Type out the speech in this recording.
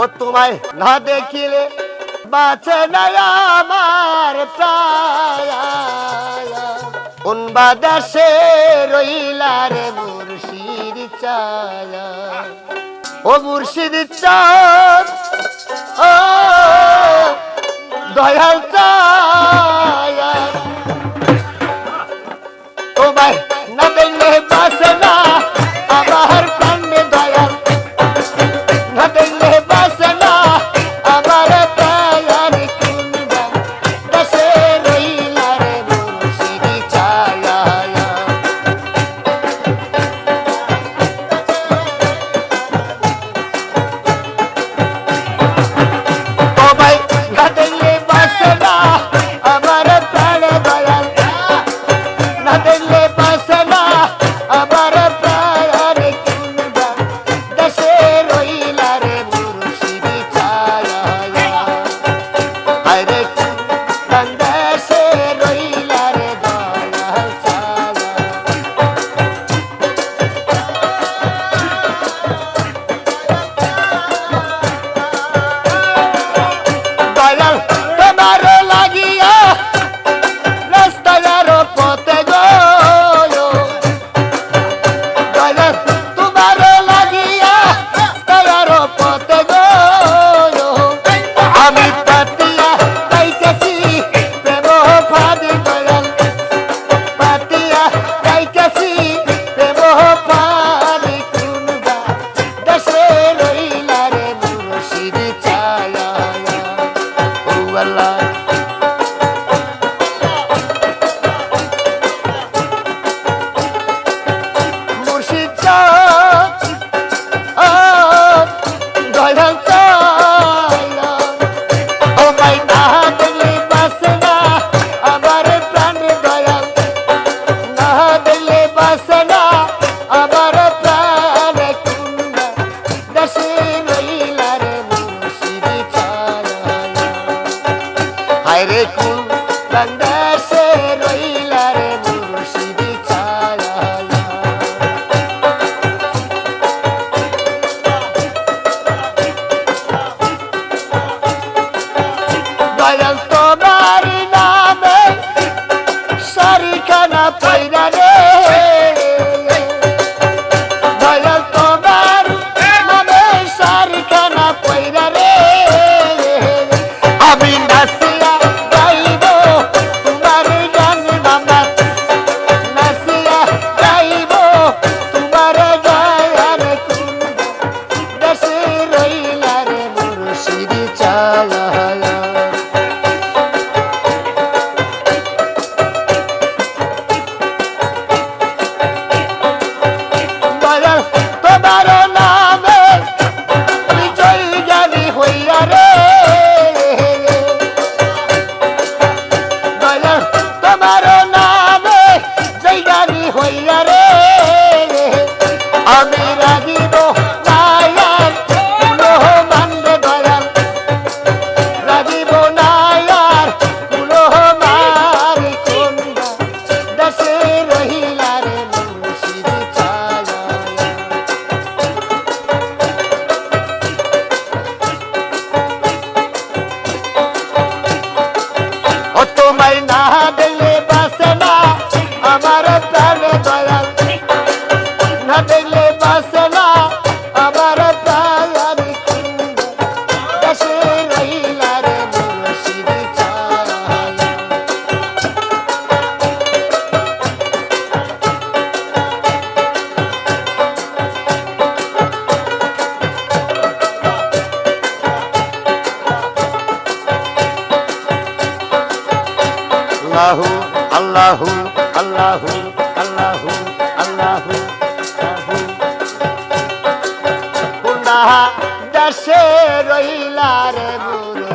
ও তোমায় না দেখিলে বাঁচে না আমার কোন বাদাসে রইলা রে মুর্শিদ চায়া ও মুর্শিদ চাঁদ, ও দয়াল চাঁদ। aire ku bandar caballito আল্লাহু আল্লাহু আল্লাহু আল্লাহু আল্লাহু দেশে রইলা রে গুরু